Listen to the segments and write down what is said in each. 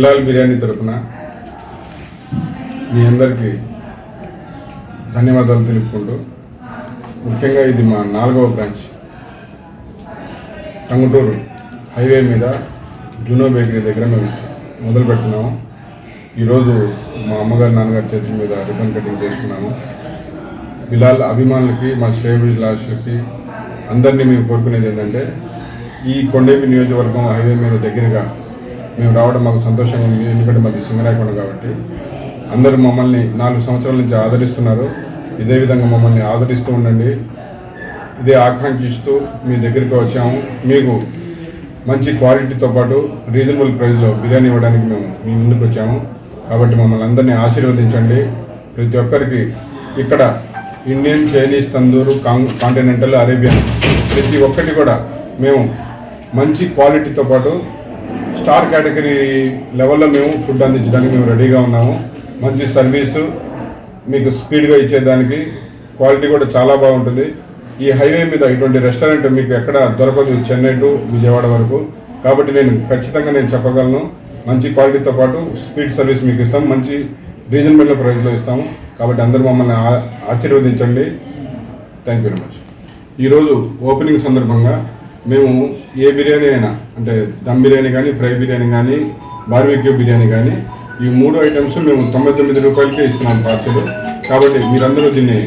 బిలాల్ బిర్యానీ తరపున మీ అందరికీ ధన్యవాదాలు తెలుపుకుంటూ ముఖ్యంగా ఇది మా నాలుగవ బ్రాంచ్. టంగుటూరు హైవే మీద జునో బేకరీ దగ్గర మేము మొదలు పెడుతున్నాము. ఈరోజు మా అమ్మగారు నాన్నగారి చేతుల మీద రిబన్ కటింగ్ చేసుకున్నాము బిలాల్ అభిమానులకి మా శ్రేయభిలాషులకి అందరినీ మేము కోరుకునేది ఏంటంటే ఈ కొండేపి నియోజకవర్గం హైవే మీద దగ్గరగా మేము రావడం మాకు సంతోషంగా ఉంది. ఎందుకంటే మాది సింగరాయకొండ కాబట్టి. అందరూ మమ్మల్ని నాలుగు సంవత్సరాల నుంచి ఆదరిస్తున్నారు. ఇదే విధంగా మమ్మల్ని ఆదరిస్తూ ఉండండి. ఇదే ఆకాంక్షిస్తూ మీ దగ్గరికి వచ్చాము. మీకు మంచి క్వాలిటీతో పాటు రీజనబుల్ ప్రైస్లో బిర్యానీ ఇవ్వడానికి మేము మీ ముందుకు వచ్చాము. కాబట్టి మమ్మల్ని అందరినీ ఆశీర్వదించండి. ప్రతి ఒక్కరికి ఇక్కడ Indian Chinese tandoor con continental Arabian ప్రతి ఒక్కటి కూడా మేము మంచి క్వాలిటీతో పాటు స్టార్ కేటగిరీ లెవెల్లో మేము ఫుడ్ అందించడానికి మేము రెడీగా ఉన్నాము. మంచి సర్వీసు మీకు స్పీడ్గా ఇచ్చేదానికి క్వాలిటీ కూడా చాలా బాగుంటుంది. ఈ హైవే మీద ఇటువంటి రెస్టారెంట్ మీకు ఎక్కడ దొరకదు చెన్నై టు విజయవాడ వరకు. కాబట్టి నేను ఖచ్చితంగా నేను చెప్పగలను మంచి క్వాలిటీతో పాటు స్పీడ్ సర్వీస్ మీకు ఇస్తాం మంచి రీజనబుల్ ప్రైస్లో ఇస్తాము. కాబట్టి అందరూ మమ్మల్ని ఆశీర్వదించండి. Thank you very much. ఈరోజు ఓపెనింగ్ సందర్భంగా మేము ఏ బిర్యానీ అయినా అంటే దమ్ బిర్యానీ కానీ ఫ్రై బిర్యానీ కానీ బార్బిక్యూ బిర్యానీ కానీ ఈ మూడు ఐటమ్స్ మేము తొంభై తొమ్మిది రూపాయలకే ఇస్తున్నాం పార్సల్. కాబట్టి మీరందరూ దీన్ని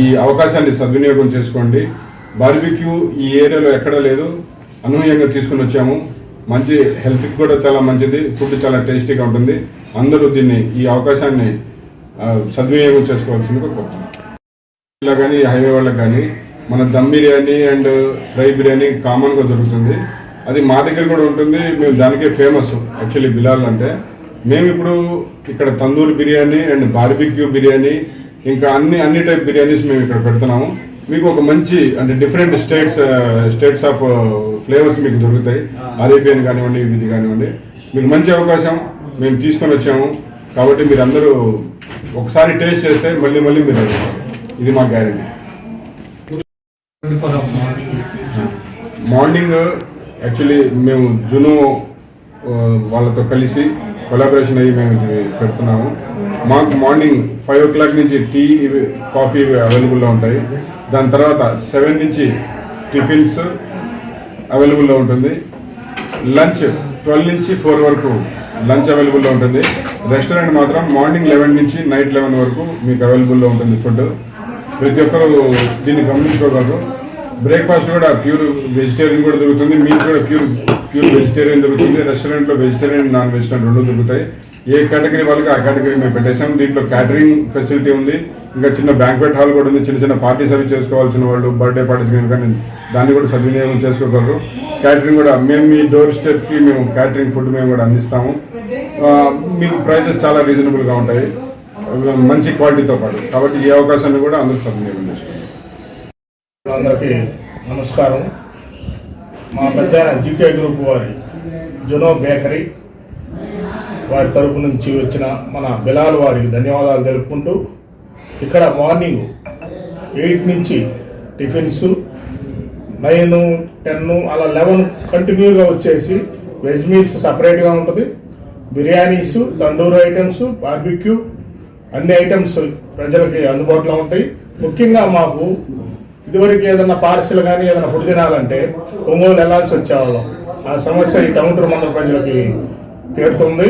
ఈ అవకాశాన్ని సద్వినియోగం చేసుకోండి. బార్బిక్యూ ఈ ఏరియాలో ఎక్కడా లేదు. అనూహ్యంగా తీసుకుని వచ్చాము. మంచి హెల్త్కి కూడా చాలా మంచిది. ఫుడ్ చాలా టేస్టీగా ఉంటుంది. అందరూ దీన్ని ఈ అవకాశాన్ని సద్వినియోగం చేసుకోవాల్సిందిగా కోరుతున్నాం. ఇలా కానీ హైవే వాళ్ళకి కానీ మన దమ్ బిర్యానీ అండ్ ఫ్రై బిర్యానీ కామన్గా దొరుకుతుంది. అది మా దగ్గర కూడా ఉంటుంది. మేము దానికే ఫేమస్ యాక్చువల్లీ బిలాల్ అంటే. మేము ఇప్పుడు ఇక్కడ తందూరి బిర్యానీ అండ్ బార్బిక్యూ బిర్యానీ ఇంకా అన్ని అన్ని టైప్ బిర్యానీస్ మేము ఇక్కడ పెడుతున్నాము. మీకు ఒక మంచి అంటే different states states of flavours మీకు దొరుకుతాయి. అరేబియన్ కానివ్వండి ఇది కానివ్వండి. మీకు మంచి అవకాశం మేము తీసుకొని వచ్చాము. కాబట్టి మీరు అందరూ ఒకసారి టేస్ట్ చేస్తే మళ్ళీ మళ్ళీ మీరు. ఇది మా గ్యారెంటీ. మార్నింగ్ యాక్చువల్లీ uh, మేము జును uh, వాళ్ళతో కలిసి కొలాబరేషన్ అయ్యి మేము పెడుతున్నాము. మాకు మార్నింగ్ ఫైవ్ ఓ క్లాక్ నుంచి టీ ఇవి కాఫీ ఇవి అవైలబుల్లో ఉంటాయి. దాని తర్వాత సెవెన్ నుంచి టిఫిన్స్ అవైలబుల్లో ఉంటుంది. లంచ్ ట్వెల్వ్ నుంచి ఫోర్ వరకు లంచ్ అవైలబుల్లో ఉంటుంది. రెస్టారెంట్ మాత్రం మార్నింగ్ లెవెన్ నుంచి నైట్ లెవెన్ వరకు మీకు అవైలబుల్లో ఉంటుంది ఫుడ్ ప్రతి ఒక్కరు దీన్ని గమనించుకోగలరు. బ్రేక్ఫాస్ట్ కూడా ప్యూర్ వెజిటేరియన్ కూడా దొరుకుతుంది. మీకు కూడా ప్యూర్ ప్యూర్ వెజిటేరియన్ దొరుకుతుంది. రెస్టారెంట్లో వెజిటేరియన్ నాన్ వెజిటేరియన్ రెండు దొరుకుతాయి. ఏ కేటగిరీ వాళ్ళకి ఆ కేటగిరీ మేము పెట్టేసాం దీంట్లో క్యాటరింగ్ ఫెసిలిటీ ఉంది. ఇంకా చిన్న బ్యాంక్వెట్ హాల్ కూడా ఉంది. చిన్న చిన్న పార్టీస్ అవి చేసుకోవాల్సిన వాళ్ళు బర్త్డే పార్టీస్ కానీ దాన్ని కూడా సద్వినియోగం చేసుకోగలరు. క్యాటరింగ్ కూడా మేము మీ డోర్ స్టెప్కి మేము క్యాటరింగ్ ఫుడ్ మేము కూడా అందిస్తాము. మీకు ప్రైజెస్ చాలా రీజనబుల్గా ఉంటాయి. మంచి క్వాలిటీతో పాటు. కాబట్టి ఈ అవకాశాన్ని కూడా అందరూ సద్వినియోగం చేసుకోండి అందరికీ నమస్కారం. మా పెద్ద జీకే గ్రూప్ వారి జునో బేకరీ వారి తరపు నుంచి వచ్చిన మన బిలాల్ వారికి ధన్యవాదాలు తెలుపుకుంటూ ఇక్కడ మార్నింగ్ ఎయిట్ నుంచి టిఫిన్స్ నైన్ టెన్ అలా లెవెన్ కంటిన్యూగా వచ్చేసి వెజ్ మీల్స్ సపరేట్గా ఉంటుంది. బిర్యానీస్ తండూరు ఐటమ్స్ బార్బిక్యూ అన్ని ఐటమ్స్ ప్రజలకి అందుబాటులో ఉంటాయి. ముఖ్యంగా మాకు ఇదివరకు ఏదైనా పార్సిల్ కానీ ఏదైనా ఫుడ్ తినాలంటే ఒంగోలు వెళ్ళాల్సి వచ్చేవాళ్ళం. ఆ సమస్య ఈ టౌన్ మండల ప్రజలకి తీరుతుంది.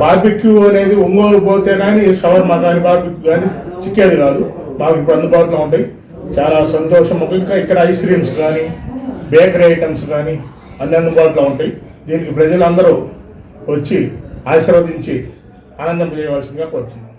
బార్బిక్యూ అనేది ఒంగోలు పోతే కానీ షవర్మా కానీ బార్బిక్యూ కానీ చిక్కేది కాదు. మాకు ఇప్పుడు అందుబాటులో ఉంటాయి. చాలా సంతోషం. ఇంకా ఇక్కడ ఐస్ క్రీమ్స్ కానీ బేకరీ ఐటమ్స్ కానీ అన్ని అందుబాటులో ఉంటాయి. దీనికి ప్రజలందరూ వచ్చి ఆశీర్వదించి 하나님 분의 말씀 갖고 왔지.